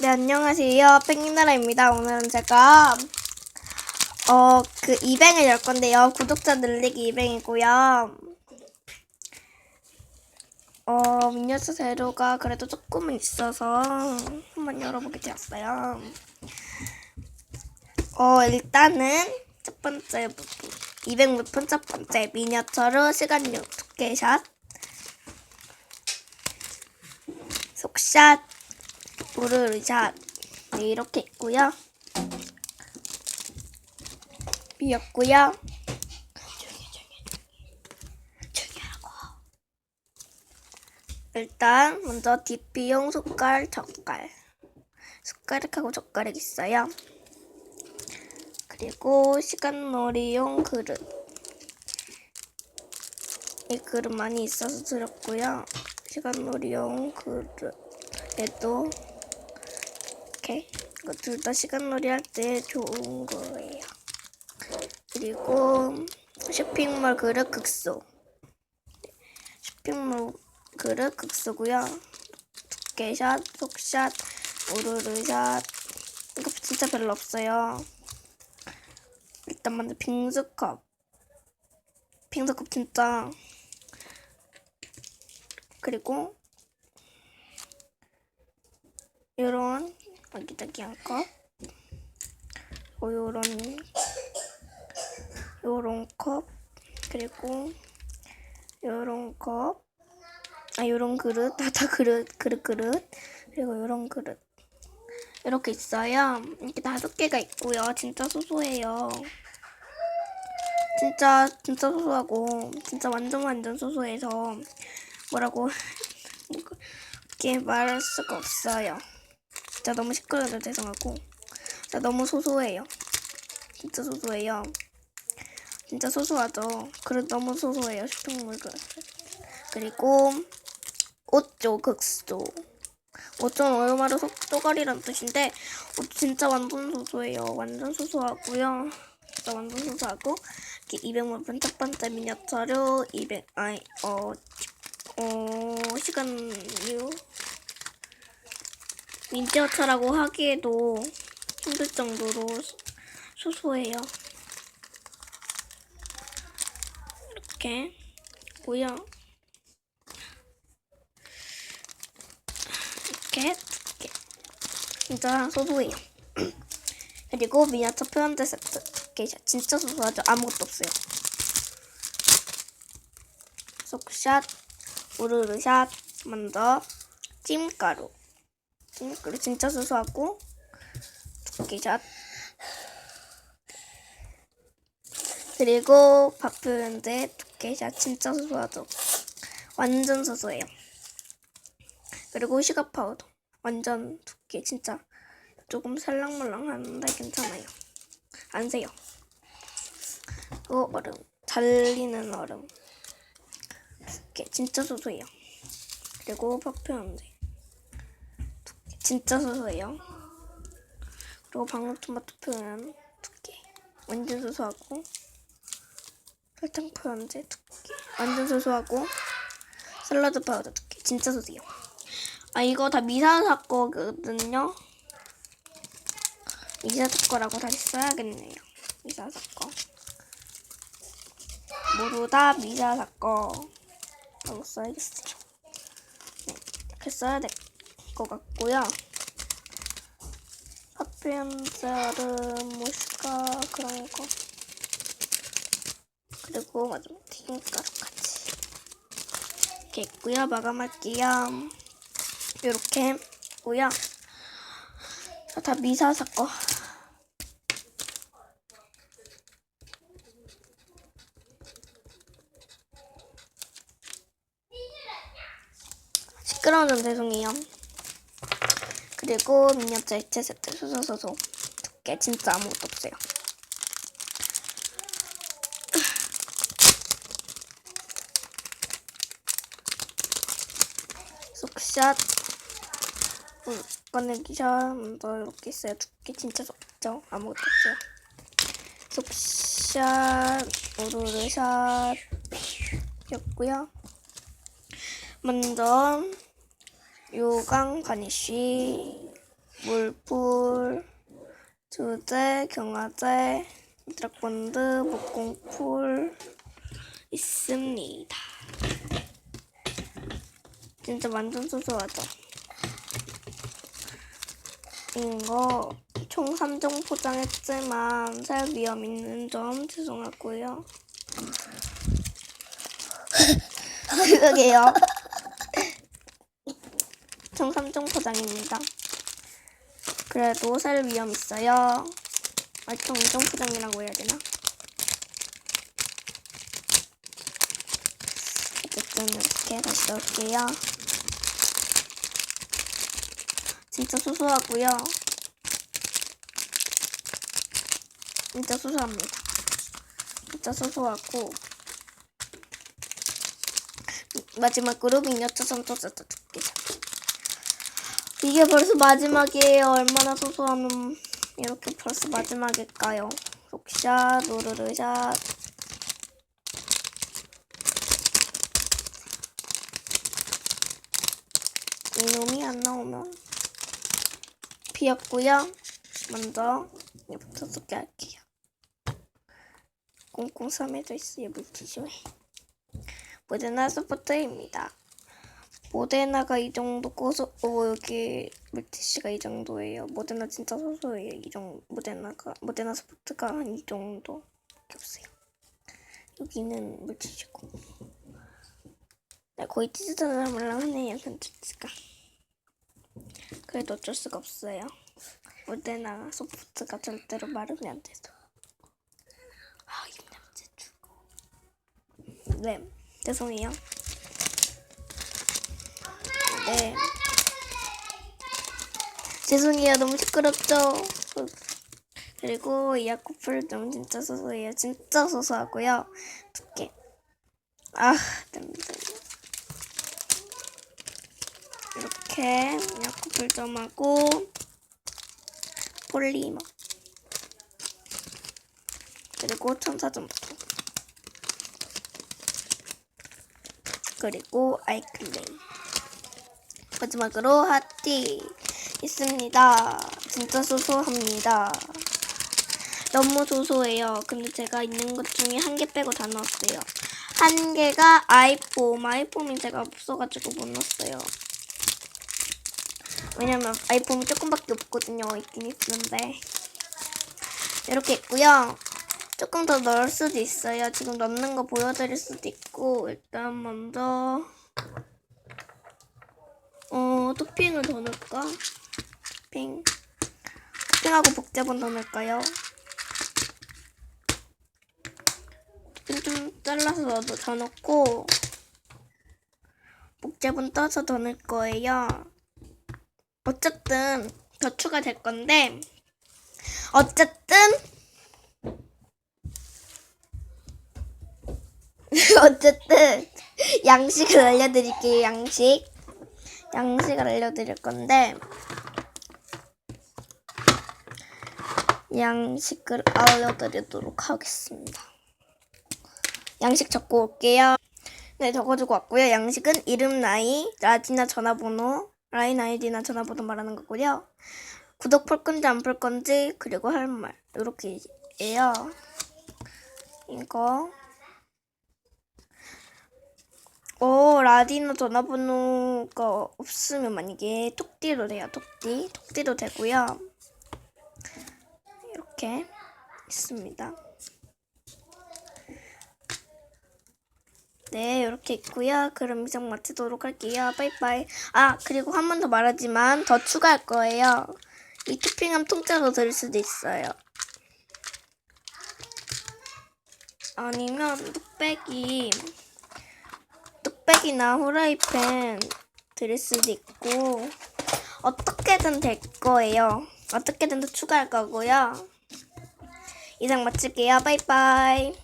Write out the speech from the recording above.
네, 안녕하세요. 펭귄나라입니다. 오늘은 제가, 어, 그 이뱅을 열 건데요. 구독자 늘리기 이뱅이고요. 어, 미니어처 재료가 그래도 조금은 있어서 한번 열어보게 되었어요. 어, 일단은 첫 번째 부분. 200 물품 첫 번째 미니어처로 시간용 두께샷 속샷 우르르샷 네, 이렇게. 조용히 하라고. 일단 먼저 DP용 숟갈, 젓갈. 숟가락하고 젓가락 있어요. 그리고 시간놀이용 그릇. 이 그릇 많이 있어서 드렸고요. 시간놀이용 그릇에도 이렇게 이거 둘 다 시간놀이 할 때 좋은 거예요. 그리고 쇼핑몰 그릇 극소. 쇼핑몰 그릇 극소고요. 두께샷, 속샷, 우르르샷. 이거 진짜 별로 없어요. 일단 먼저 빙수컵. 빙수컵 진짜. 그리고 요런 아기자기한 컵. 그리고 요런 요런 컵. 그리고 요런 컵. 아 요런 그릇. 다다 그릇 그릇 그릇. 그리고 요런 그릇. 이렇게 있어요. 이렇게 다섯 개가 있고요. 진짜 소소해요. 진짜 진짜 소소하고 진짜 완전 완전 소소해서 뭐라고 이렇게 말할 수가 없어요. 진짜 너무 시끄러워서 죄송하고 진짜 너무 소소해요. 진짜 소소해요. 진짜 소소하죠. 그래 너무 소소해요. 쇼핑몰 그 그리고 옷조 극소. 옷좀 얼마로 속 쪼가리란 뜻인데 옷 진짜 완전 소소해요. 완전 소소하고요. 진짜 완전 소소하고 이렇게 200만 첫 번째 미니어처로 200 아니 어 어, 시간류 미니어처라고 하기에도 힘들 정도로 소- 소소해요. 이렇게 보여. 이렇게 이렇게 진짜 소소해요. 그리고 미니어처 표현제 세트 두께 진짜 소소하죠. 아무것도 없어요. 속샷 우르르샷 먼저 찜가루 찜가루 진짜 소소하고 두께샷. 그리고 밥표현제 두께샷 진짜 소소하죠. 완전 소소해요. 그리고 시각 파우더 완전 두께 진짜 조금 살랑말랑하는데 괜찮아요. 안 세요. 그리고 얼음. 달리는 얼음. 두께 진짜 소소해요. 그리고 두께 진짜 소소해요. 그리고 방울토마토 표현 두께 완전 소소하고 설탕 표현제 두께 완전 소소하고 샐러드 파우더 두께 진짜 소소해요. 아 이거 다 미사사 거거든요. 미사사 거라고 다시 써야겠네요. 미사사 거. 모두 다 미사사 거. 라고 써야겠어요. 네, 이렇게 써야 될 것 같고요. 파편자르 모시가 그런 거 그리고 마지막 튀김가루까지 이렇게 있고요. 마감할게요. 이렇게 있고요. 다 미사사 거. 시끄러운 점 죄송해요. 그리고 미니어처 액체 세트 소소소소 두께 진짜 아무것도 없어요. 속샷 음, 꺼내기샷 먼저 이렇게 있어요. 두께 진짜 적죠? 아무것도 없어요. 속샷 오로르샷 였고요. 먼저 요강 가니쉬 물풀, 주제, 경화제, 드락본드, 목공풀 있습니다. 진짜 완전 소소하죠? 이거 총 3종 포장했지만 살 위험 있는 점 죄송하고요. 그러게요. 총 3종 포장입니다. 그래도 살 위험 있어요. 아, 총 2종 포장이라고 해야 되나? 어쨌든 이렇게 다시 넣을게요. 진짜 소소하고요. 진짜 소소합니다. 진짜 소소하고 마지막으로 미니어처 선토스도 줄게요. 이게 벌써 마지막이에요. 얼마나 소소하면 이렇게 벌써 마지막일까요? 록샷, 노르르샷. 이놈이 안 나오면 비었고요. 먼저 얘부터 소개할게요. 꽁꽁 섬에도 있어요 물티슈에. 모데나 소프트입니다. 모데나가 이 정도 고소, 어, 여기 물티슈가 이 정도예요. 모데나 진짜 소소해요. 이 정도, 모데나가, 모데나 소프트가 한 이 정도 없어요. 여기는 물티슈고. 네, 거의 찢어져서 말랑하네요, 편집지가. 그래도 어쩔 수가 없어요. 모데나 소프트가 절대로 마르면 안 돼서. 아, 입냄새 죽어. 네, 죄송해요. 죄송해요. 너무 시끄럽죠? 그리고 이 야쿠풀 좀 진짜 소소해요. 진짜 소소하고요. 두께. 아, 냄새. 이렇게 야쿠풀 점하고 폴리머. 그리고 천사점부터. 그리고 아이클레이. 마지막으로 핫티 있습니다. 진짜 소소합니다. 너무 소소해요. 근데 제가 있는 것 중에 한 개 빼고 다 넣었어요. 한 개가 아이폼. 아이폼이 제가 없어가지고 못 넣었어요. 왜냐면 아이폼이 조금밖에 없거든요. 있긴 있는데. 이렇게 있고요. 조금 더 넣을 수도 있어요. 지금 넣는 거 보여드릴 수도 있고 일단 먼저 어 토핑을 더 넣을까? 토핑 토핑하고 복잡은 더 넣을까요? 토핑 좀 잘라서 넣- 더 넣고 복잡은 떠서 더 넣을 거예요. 어쨌든 더 추가될 건데 어쨌든 어쨌든 양식을 알려드릴게요. 양식 양식을 알려드릴 건데 양식을 알려드리도록 하겠습니다. 양식 적고 올게요. 네, 적어주고 왔고요. 양식은 이름, 나이, 라디나 전화번호, 라인 아이디나 전화번호 말하는 거고요. 구독 풀 건지 안 풀 건지 그리고 할 말 이렇게예요. 이거 어, 라디나 전화번호가 없으면 만약에 톡띠로 돼요. 톡띠. 톡띠도 되고요. 이렇게 있습니다. 네, 이렇게 있고요. 그럼 이상 마치도록 할게요. 빠이빠이. 아, 그리고 한 번 더 말하지만 더 추가할 거예요. 이 토핑함 통째로 드릴 수도 있어요. 아니면 뚝배기 뚝배기나 후라이팬 드릴 수도 있고 어떻게든 될 거예요. 어떻게든 더 추가할 거고요. 이상 마칠게요. 빠이빠이.